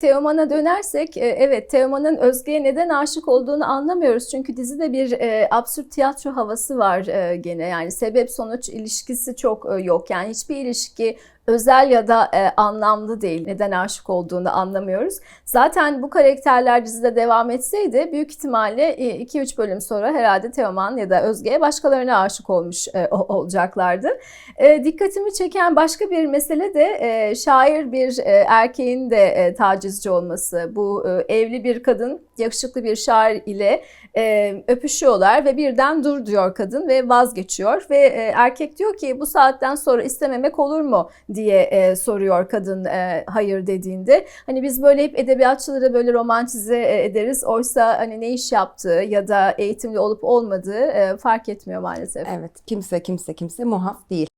Teoman'a dönersek, e, evet Teoman'ın Özge'ye neden aşık olduğunu anlamıyoruz. Çünkü dizide bir e, absürt tiyatro havası var e, gene. Yani sebep sonuç ilişkisi çok e, yok. Yani hiçbir ilişki özel ya da e, anlamlı değil. Neden aşık olduğunu anlamıyoruz. Zaten bu karakterler dizide devam etseydi büyük ihtimalle 2-3 bölüm sonra herhalde Teoman ya da Özge'ye başkalarına aşık olmuş e, olacaklardı. E, dikkatimi çeken başka bir mesele de e, şair bir e, erkeğin de e, tacizci olması. Bu e, evli bir kadın yakışıklı bir şair ile e, öpüşüyorlar ve birden dur diyor kadın ve vazgeçiyor ve e, erkek diyor ki bu saatten sonra istememek olur mu diye e, soruyor kadın e, hayır dediğinde. Hani biz böyle hep edebiyatçıları böyle romantize e, ederiz. Oysa hani ne iş yaptığı ya da eğitimli olup olmadığı e, fark etmiyor maalesef. Evet kimse kimse kimse muhaf değil.